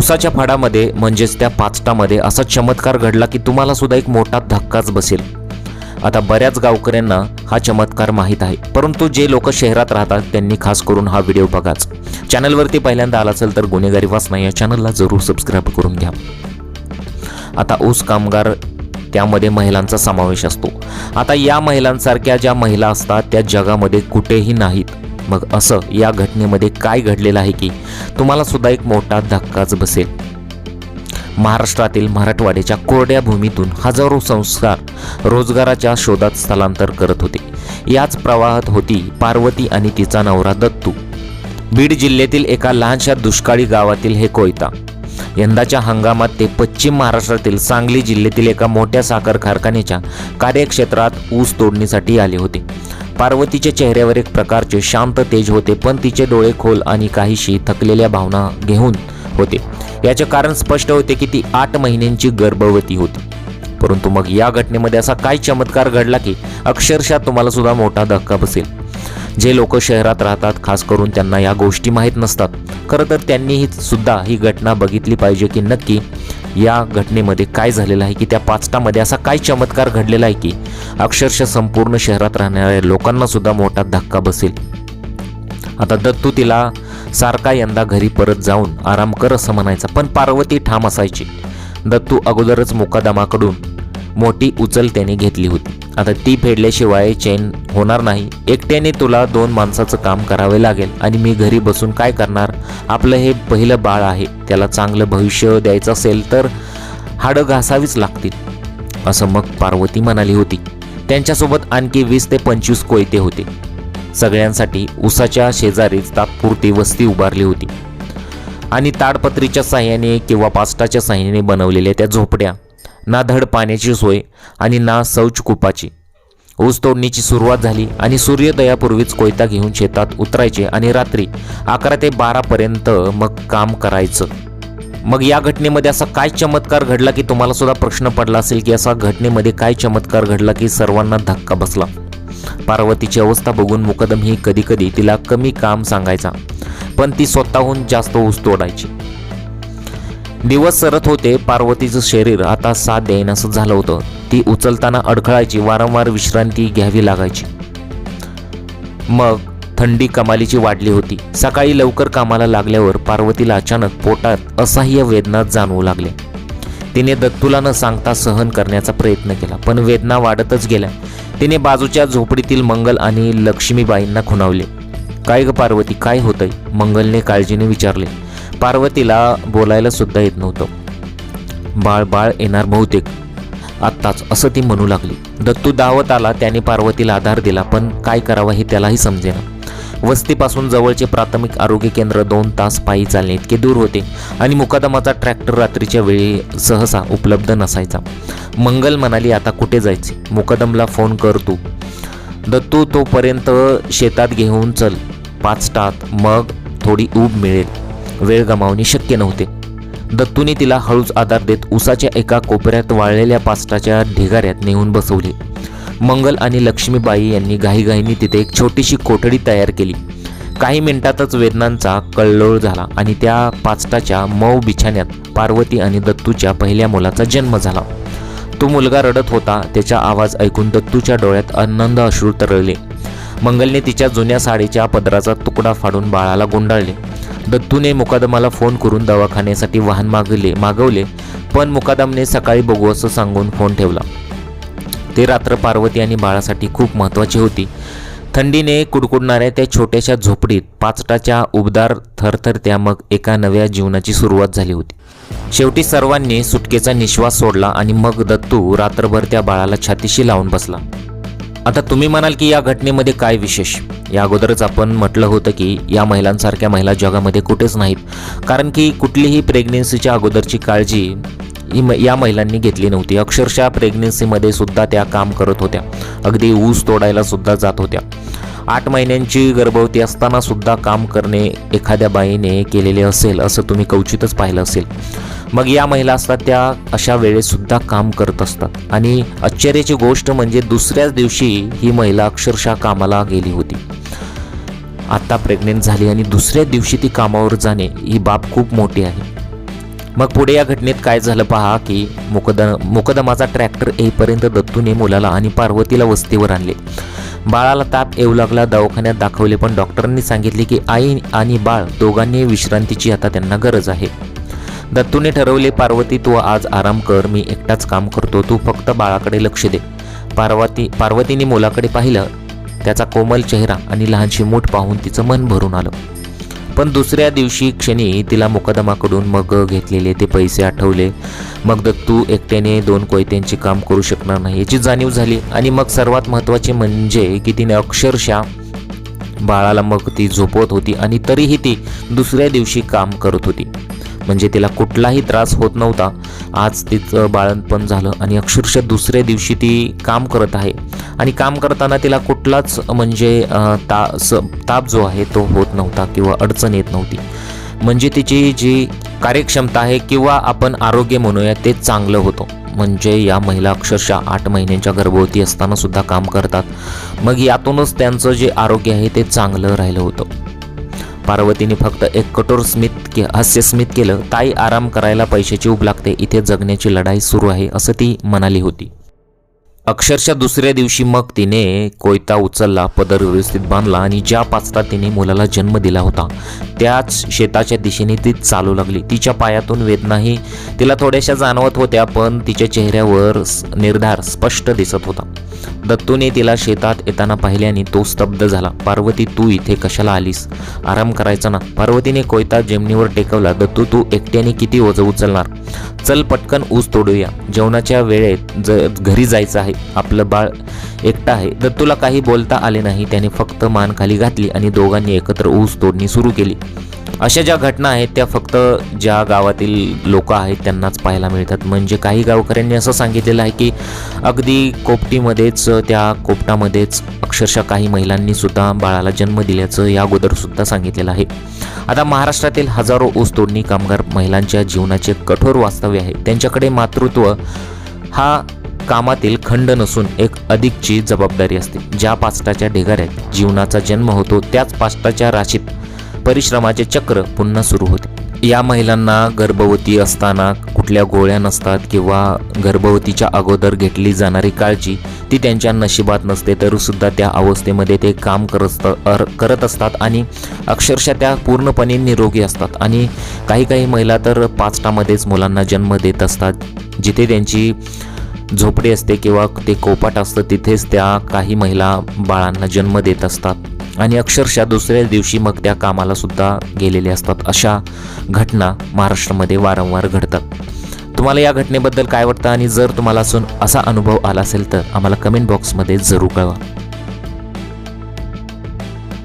उसाच्या फाडामध्ये म्हणजेच त्या पाचटामध्ये असा चमत्कार घडला की तुम्हाला सुद्धा एक मोठा धक्काच बसेल. आता बऱ्याच गावकऱ्यांना हा चमत्कार माहीत आहे. परंतु जे लोक शहरात राहतात त्यांनी खास करून हा व्हिडिओ बघाच. चॅनलवरती पहिल्यांदा आला असेल तर गुन्हेगारी वाचना या चॅनलला जरूर सबस्क्राईब करून घ्या. आता ऊस कामगार त्यामध्ये महिलांचा समावेश असतो. आता या महिलांसारख्या ज्या महिला असतात त्या जगामध्ये कुठेही नाहीत. मग असं या घटनेमध्ये काय घडलेलं आहे की तुम्हाला सुद्धा एक मोठा धक्काच बसेल. महाराष्ट्रातील मराठवाड्याच्या कोरड्या भूमीतून हजारो संस्कार रोजगाराच्या शोधात स्थलांतर करत होते. याच प्रवाहात होती पार्वती आणि तिचा नवरा दत्तू. बीड जिल्ह्यातील एका लहानशा दुष्काळी गावातील हे कोयता. यंदाच्या हंगामात ते पश्चिम महाराष्ट्रातील सांगली जिल्ह्यातील एका मोठ्या साखर कारखान्याच्या कार्यक्षेत्रात ऊस तोडणीसाठी आले होते. पार्वतीच्या चेहऱ्यावर एक प्रकारचे शांत तेज होते पण तिचे डोळे खोल आणि काहीशी थकलेल्या भावना घेऊन होते. याचे कारण स्पष्ट होते की ती आठ महिन्यांची गर्भवती होती. परंतु मग या घटनेमध्ये असा काय चमत्कार घडला की अक्षरशः तुम्हाला सुद्धा मोठा धक्का बसेल. जे लोक शहरात राहतात खास करून त्यांना या गोष्टी माहीत नसतात. खरं तर त्यांनीही सुद्धा ही घटना बघितली पाहिजे की नक्की या घटनेमध्ये काय झालेलं आहे की त्या पाचटामध्ये असा काय चमत्कार घडलेला आहे की अक्षरशः संपूर्ण शहरात राहणाऱ्या लोकांना सुद्धा मोठा धक्का बसेल. आता दत्तू तिला सारखा यंदा घरी परत जाऊन आराम कर असं म्हणायचा पण पार्वती ठाम असायची. दत्तू अगोदरच मुकादामाकडून मोठी उचल त्याने घेतली होती. आता ती फेडल्याशिवाय चैन होणार नाही. एकट्याने तुला दोन माणसाचं काम करावे लागेल. आणि मी घरी बसून काय करणार? आपलं हे पहिलं बाळ आहे. त्याला चांगलं भविष्य द्यायचं असेल तर हाडं घासावीच लागतील. असं मग पार्वती म्हणाली होती. त्यांच्यासोबत आणखी वीस ते पंचवीस कोयते होते. सगळ्यांसाठी उसाच्या शेजारीच तात्पुरती वस्ती उभारली होती. आणि ताडपत्रीच्या साह्याने किंवा पास्टाच्या साह्याने बनवलेल्या त्या झोपड्या ना धड पाण्याची सोय आणि ना शौचकूपाची ऊस तोडणीची सुरुवात झाली आणि सूर्योदयापूर्वीच कोयता घेऊन शेतात उतरायचे आणि रात्री अकरा ते बारापर्यंत मग काम करायचं. मग या घटनेमध्ये असा काय चमत्कार घडला की तुम्हाला सुद्धा प्रश्न पडला असेल की असा घटनेमध्ये काय चमत्कार घडला की सर्वांना धक्का बसला? पार्वतीची अवस्था बघून मुकदम ही कधी कधी तिला कमी काम सांगायचा पण ती स्वतःहून जास्त ऊस तोडायची. दिवस सरत होते पार्वतीचं शरीर आता साथ देईन असं झालं होतं. ती उचलताना अडखळायची वारंवार विश्रांती घ्यावी लागायची. मग थंडी कमालीची वाढली होती. सकाळी लवकर कामाला लागल्यावर पार्वतीला अचानक पोटात असह्य वेदना जाणवू लागल्या. तिने दत्तूला न सांगता सहन करण्याचा प्रयत्न केला पण वेदना वाढतच गेल्या. तिने बाजूच्या झोपडीतील मंगल आणि लक्ष्मीबाईंना खुणावले. काय ग पार्वती काय होतंय? मंगलने काळजीने विचारले. पार्वतीला बोलायला सुद्धा येत नव्हतं. बाळ बाळ येणार बहुतेक. आत्ताच असं ती म्हणू लागली. दत्तू दावत आला त्याने पार्वतीला आधार दिला पण काय करावं हे त्यालाही समजेना. वस्तीपासून जवळचे प्राथमिक आरोग्य केंद्र दोन तास पायी चालणे इतके दूर होते आणि मुकादमाचा ट्रॅक्टर रात्रीच्या वेळी सहसा उपलब्ध नसायचा. मंगल म्हणाली आता कुठे जायचे? मुकदमला फोन कर तू. दत्तू तोपर्यंत शेतात घेऊन चल. पाच टात मग थोडी ऊब मिळेल. वेळ गमावणे शक्य नव्हते. दत्तूने तिला हळूच आधार देत उसाच्या एका कोपऱ्यात वाळलेल्या पास्टाच्या ढिगाऱ्यात नेऊन बसवले. मंगल आणि लक्ष्मीबाई यांनी घाईघाईने तिथे एक छोटीशी कोठडी तयार केली. काही मिनिटातच वेदनांचा कल्लोळ झाला आणि त्या पाचटाच्या मऊ बिछाण्यात पार्वती आणि दत्तूच्या पहिल्या मुलाचा जन्म झाला. तो मुलगा रडत होता त्याचा आवाज ऐकून दत्तूच्या डोळ्यात आनंद अश्रू तरळले. मंगलने तिच्या जुन्या साडीच्या पदराचा तुकडा फाडून बाळाला गुंडाळले. दत्तूने मुकादमाला फोन करून दवाखान्यासाठी वाहन मागले मागवले पण मुकादमने सकाळी बघू असं सांगून फोन ठेवला. ते रात्र पार्वती आणि बाळासाठी खूप महत्त्वाची होती. थंडीने कुडकुडणाऱ्या त्या छोट्याशा झोपडीत पाचटाच्या उबदार थरथरत्या मग एका नव्या जीवनाची सुरुवात झाली होती. शेवटी सर्वांनी सुटकेचा निश्वास सोडला आणि मग दत्तू रात्रभर त्या बाळाला छातीशी लावून बसला. आता तुम्ही म्हणाल की या घटनेमध्ये काय विशेष? या अगोदरच आपण म्हटलं होतं की या महिलांसारख्या महिला जगामध्ये कुठेच नाहीत. कारण की कुठलीही प्रेग्नेन्सीच्या अगोदरची काळजी ही म या महिलांनी घेतली नव्हती. अक्षरशः प्रेग्नेन्सीमध्ये सुद्धा त्या काम करत होत्या. अगदी ऊस तोडायला सुद्धा जात होत्या. आठ महिन्यांची गर्भवती असताना सुद्धा काम करणे एखाद्या बाईने केलेले असेल असं तुम्ही कवचितच पाहिलं असेल. मग या महिला असतात त्या अशा वेळेसुद्धा काम करत असतात. आणि आश्चर्याची गोष्ट म्हणजे दुसऱ्याच दिवशी ही महिला अक्षरशः कामाला गेली होती. आत्ता प्रेग्नेंट झाली आणि दुसऱ्या दिवशी ती कामावर जाणे ही बाब खूप मोठी आहे. मग पुढे या घटनेत काय झालं पहा की मुकद मुकदमाचा ट्रॅक्टर येईपर्यंत दत्तूने मुलाला आणि पार्वतीला वस्तीवर आणले. बाळाला ताप येऊ लागला दवाखान्यात दाखवले पण डॉक्टरांनी सांगितले की आई आणि बाळ दोघांनी विश्रांतीची आता त्यांना गरज आहे. दत्तूने ठरवले पार्वती तू आज आराम कर मी एकटाच काम करतो तू फक्त बाळाकडे लक्ष दे. पार्वती पार्वतीने मुलाकडे पाहिलं त्याचा कोमल चेहरा आणि लहानशी मूठ पाहून तिचं मन भरून आलं. पण दुसऱ्या दिवशी क्षणी तिला मुकदमाकडून मग घेतलेले ते पैसे आठवले. मग दत्तू एकट्याने दोन कोयत्यांचे काम करू शकणार नाही याची जाणीव झाली. आणि मग सर्वात महत्त्वाचे म्हणजे की तिने अक्षरशः बाळाला मग ती झोपवत होती आणि तरीही ती दुसऱ्या दिवशी काम करत होती. म्हणजे तिला कुठलाही त्रास होत नव्हता. आज तिचं बाळणपण झालं आणि अक्षरशः दुसऱ्या दिवशी ती काम करत आहे. आणि काम करताना तिला कुठलाच म्हणजे ता स ताप जो आहे तो होत नव्हता किंवा अडचण येत नव्हती. म्हणजे तिची जी कार्यक्षमता आहे किंवा आपण आरोग्य म्हणूया ते चांगलं होतं. म्हणजे या महिला अक्षरशः आठ महिन्यांच्या गर्भवती असताना सुद्धा काम करतात. मग यातूनच त्यांचं जे आरोग्य आहे ते चांगलं राहिलं होतं. पार्वतीने फक्त एक कठोर स्मित के हास्य स्मित केलं ताई आराम करायला पैशाची उब लागते इथे जगण्याची लढाई सुरू आहे असं ती म्हणाली होती. अक्षरशः दुसऱ्या दिवशी मग तिने कोयता उचलला पदर व्यवस्थित बांधला आणि ज्या पाचता तिने मुलाला जन्म दिला होता त्याच शेताच्या दिशेने ती चालू लागली. तिच्या पायातून वेदनाही तिला थोड्याशा जाणवत होत्या पण तिच्या चेहऱ्यावर निर्धार स्पष्ट दिसत होता. दत्तूने तिला शेतात येताना पाहिल्याने तो स्तब्ध झाला. पार्वती तू इथे कशाला आलीस? आराम करायचा ना. पार्वतीने कोयता जमिनीवर टेकवला दत्तू तू एकट्याने किती ओझं उचलणार? चल पटकन ऊस तोडूया. जेवणाच्या वेळेत ज घरी जायचं आहे. आपलं बाळ एकटं आहे. दत्तूला काही बोलता आले नाही. त्याने फक्त मान खाली घातली आणि दोघांनी एकत्र ऊस तोडणी सुरू केली. अशा ज्या घटना आहेत त्या फक्त ज्या गावातील लोक आहेत त्यांनाच पाहायला मिळतात. म्हणजे काही गावकऱ्यांनी असं सांगितलेलं आहे की अगदी कोपटीमध्येच त्या कोपटामध्येच अक्षरशः काही महिलांनी सुद्धा बाळाला जन्म दिल्याचं या अगोदरसुद्धा सांगितलेलं आहे. आता महाराष्ट्रातील हजारो ऊस तोडणी कामगार महिलांच्या जीवनाचे कठोर वास्तव्य आहे. त्यांच्याकडे मातृत्व हा कामातील खंड नसून एक अधिकची जबाबदारी असते. ज्या पास्टाच्या ढिगाऱ्यात जीवनाचा जन्म होतो त्याच पास्टाच्या राशीत परिश्रमाचे चक्र पुन्हा सुरू होते. या महिलांना गर्भवती असताना कुठल्या गोळ्या नसतात किंवा गर्भवतीच्या अगोदर घेतली जाणारी काळजी ती त्यांच्या नशिबात नसते तर सुद्धा त्या अवस्थेमध्ये ते काम करत करत असतात आणि अक्षरशः त्या पूर्णपणे निरोगी असतात. आणि काही काही महिला तर पाचटामध्येच मुलांना जन्म देत असतात जिथे त्यांची झोपडी असते किंवा ते कोपाट असतं तिथेच त्या काही महिला बाळांना जन्म देत असतात. आणि अक्षरशः दुसऱ्या दिवशी मग त्या कामाला सुद्धा गेलेले असतात. अशा घटना महाराष्ट्रामध्ये वारंवार घडतात. तुम्हाला या घटनेबद्दल काय वाटतं? आणि जर तुम्हाला असून असा अनुभव आला असेल तर आम्हाला कमेंट बॉक्समध्ये जरूर कळवा.